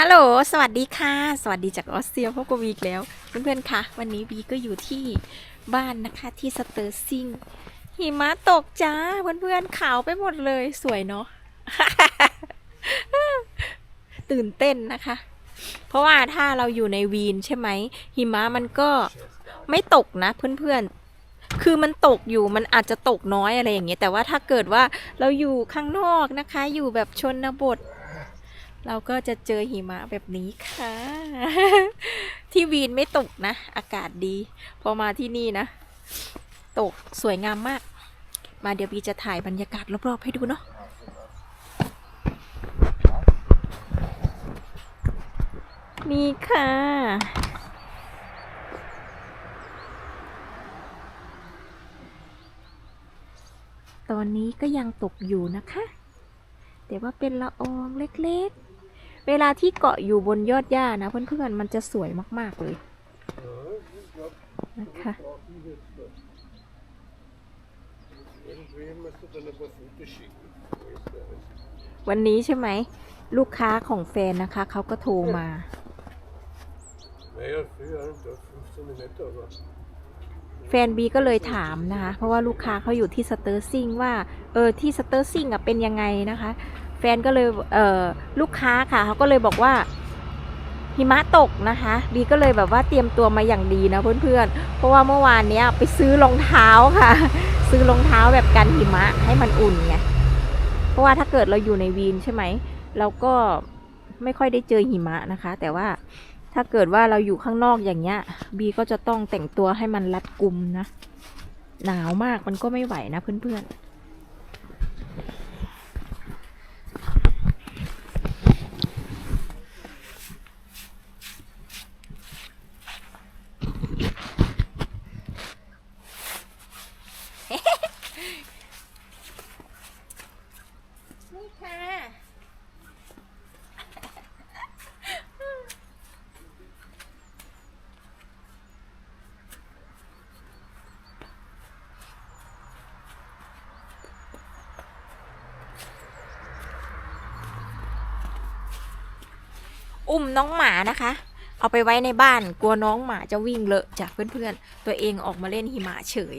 ฮัลโหล สวัสดีค่ะ สวัสดีจากออสเตรียพบกับวีกแล้ว เพื่อนๆคะวันนี้วีก็อยู่ที่บ้านนะคะที่สเตอร์ซิงหิมะตกจ้า เพื่อนๆขาวไปหมดเลยสวยเนาะ ตื่นเต้นนะคะ เพราะว่าถ้าเราอยู่ในวีนใช่ไหม หิมะมันก็ไม่ตกนะเพื่อนๆ คือมันตกอยู่มันอาจจะตกน้อยอะไรอย่างเงี้ย แต่ว่าถ้าเกิดว่าเราอยู่ข้างนอกนะคะ อยู่แบบชนบท เราก็จะเจอหิมะแบบนี้ค่ะ ที่วีนไม่ตกนะ อากาศดี พอมาที่นี่นะ ตกสวยงามมาก มาเดี๋ยวบีจะถ่ายบรรยากาศรอบๆให้ดูเนาะนี่ค่ะ ตอนนี้ก็ยังตกอยู่นะคะ แต่ว่าเป็นละอองเล็กๆ เวลาที่เกาะอยู่บนยอดหญ้านะ เพื่อนๆมันจะสวยมาก ๆ เลยนะคะวันนี้ใช่ไหม ลูกค้าของแฟนนะคะ เขาก็โทรมาแฟนบีก็เลยถามนะคะ เพราะว่าลูกค้าเขาอยู่ที่สเตอร์ซิงว่า เออที่สเตอร์ซิงอะเป็นยังไงนะคะ แฟนก็เลยเออลูกค้าค่ะเขาก็เลยบอกว่าหิมะตกนะคะบีก็เลยแบบว่าเตรียมตัวมาอย่างดีนะเพื่อนๆ เพราะว่าเมื่อวานเนี้ยไปซื้อรองเท้าค่ะ ซื้อรองเท้าแบบกันหิมะให้มันอุ่นไงเพราะว่าถ้าเกิดเราอยู่ในวีนใช่ไหมเราก็ไม่ค่อยได้เจอหิมะนะคะ แต่ว่าถ้าเกิดว่าเราอยู่ข้างนอกอย่างเงี้ยบีก็จะต้องแต่งตัวให้มันรัดกุมนะ หนาวมากมันก็ไม่ไหวนะเพื่อนๆ นี่ค่ะ อุ้มน้องหมานะคะ เอาไปไว้ในบ้านกลัวน้องหมาจะวิ่งเลอะจากเพื่อนๆ ตัวเองออกมาเล่นหิมะเฉย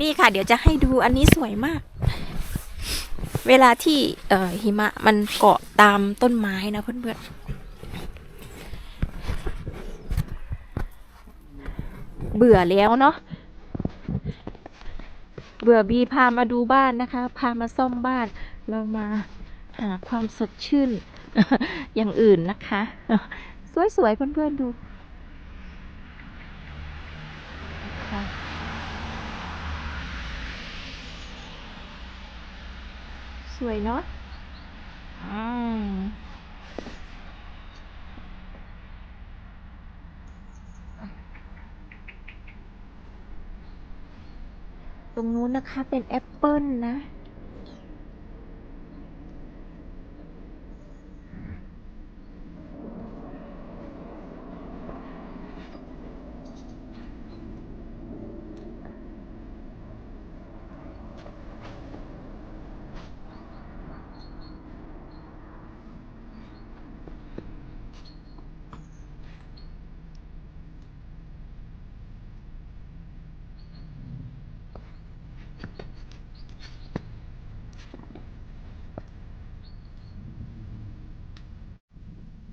นี่ค่ะ เดี๋ยวจะให้ดูอันนี้สวยมาก เวลาที่เอ่อหิมะมันเกาะตามต้นไม้นะเพื่อนๆ เบื่อแล้วเนาะเบื่อบีพามาดูบ้านนะคะ พามาซ่อมบ้าน เรามาหาความสดชื่น อย่างอื่นนะคะ สวยๆ เพื่อนๆ ดูสวยเนาะอืมตรงนู้นนะคะเป็นแอปเปิลนะ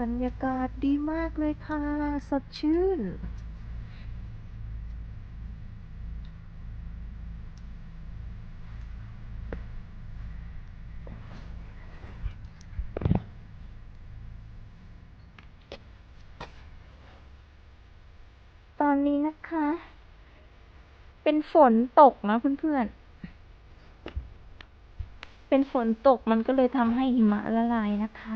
บรรยากาศดีมากเลยค่ะ สดชื่น ตอนนี้นะคะ เป็นฝนตกนะเพื่อนๆ เป็นฝนตกมันก็เลยทำให้หิมะละลายนะคะ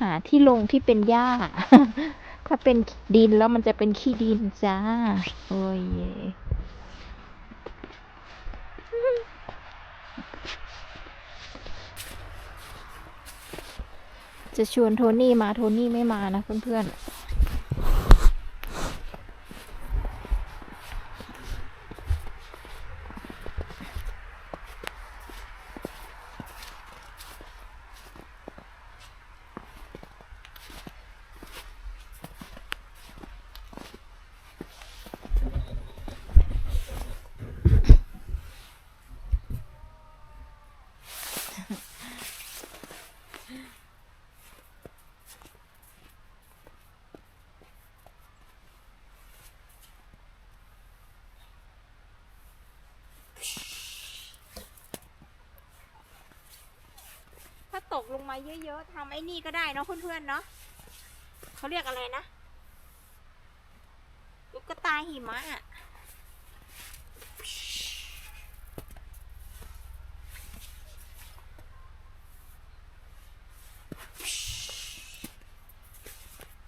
หาที่ลงที่เป็นหญ้า ถ้าเป็นดินแล้วมันจะเป็นขี้ดินจ้า โอ้ยจะชวนโทนี่มาโทนี่ไม่มานะเพื่อนๆ ลงมาเยอะๆทำไอ้นี่ก็ได้เนาะเพื่อนๆเนาะเขาเรียกอะไรนะลูกกระตายหิมะ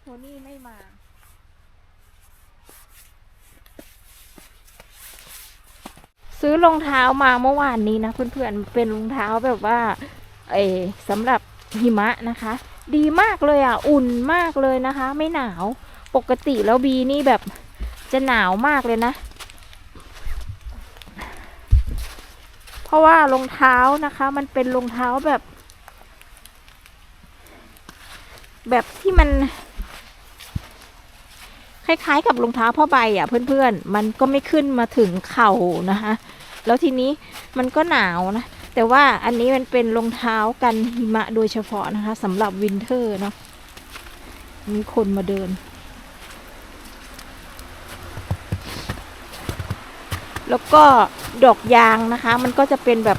โทนี่ไม่มาซื้อรองเท้ามาเมื่อวานนี้นะเพื่อนๆ เป็นรองเท้าแบบว่า เออสำหรับหิมะนะคะ ดีมากเลยอะ อุ่นมากเลยนะคะ ไม่หนาวปกติแล้วบีนี่แบบจะหนาวมากเลยนะ เพราะว่ารองเท้านะคะ มันเป็นรองเท้าแบบ แบบที่มัน คล้ายๆกับรองเท้าผ้าใบอะเพื่อนๆ มันก็ไม่ขึ้นมาถึงเข่านะคะ แล้วทีนี้มันก็หนาวนะ แต่ว่าอันนี้มันเป็นรองเท้ากันหิมะโดยเฉพาะนะคะสำหรับวินเทอร์เนาะมีคนมาเดิน แล้วก็ดอกยางนะคะ มันก็จะเป็นแบบ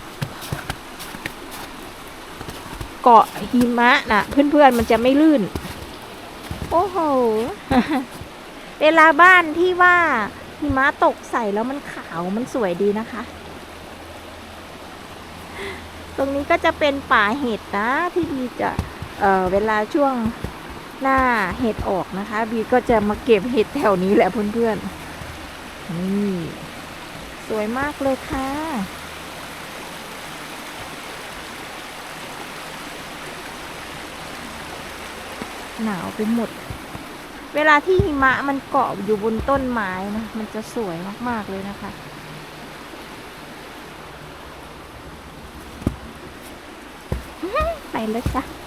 เกาะหิมะนะเพื่อนๆมันจะไม่ลื่น โอ้โห เวลาบ้านที่ว่าหิมะตกใส่แล้วมันขาวมันสวยดีนะคะ รงนี้ก็จะเป็นป่าเห็ดนะที่บีจะเออเวลาช่วงหน้าเห็ดออกนะคะ บีก็จะมาเก็บเห็ดแถวนี้แหละเพื่อนๆนี่สวยมากเลยค่ะหนาวไปหมด เวลาที่หิมะมันเกาะอยู่บนต้นไม้นะ มันจะสวยมาก ๆ เลยนะคะ ไปแล้วจ้ะ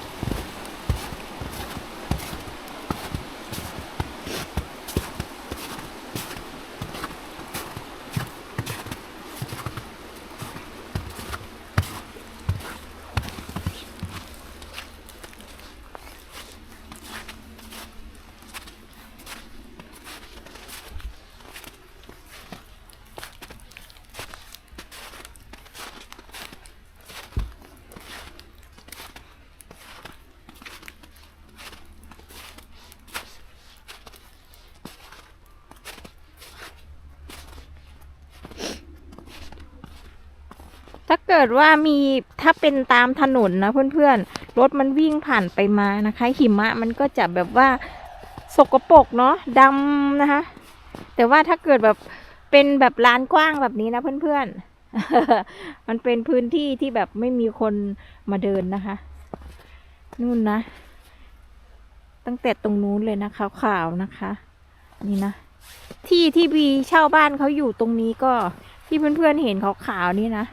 ถ้าเกิดว่ามีถ้าเป็นตามถนนนะเพื่อนๆ รถมันวิ่งผ่านไปมานะคะ หิมะมันก็จะแบบว่าสกปรกเนาะดำนะคะ แต่ว่าถ้าเกิดแบบเป็นแบบลานกว้างแบบนี้นะเพื่อนๆ มันเป็นพื้นที่ที่แบบไม่มีคนมาเดินนะคะ นู่นนะ ตั้งแต่ตรงนู้นเลยนะขาวๆนะคะ นี่นะ ที่ที่บีเช่าบ้านเขาอยู่ตรงนี้ก็ที่เพื่อนๆเห็นขาวๆนี่นะ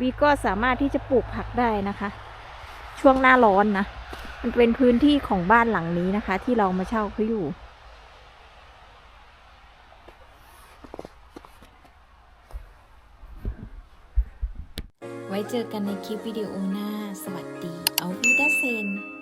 วีก็สามารถที่จะปลูกผักได้นะคะ ช่วงหน้าร้อนนะ มันเป็นพื้นที่ของบ้านหลังนี้นะคะ ที่เรามาเช่าเขาอยู่ ไว้เจอกันในคลิปวิดีโอหน้า สวัสดี เอาวิดาเซน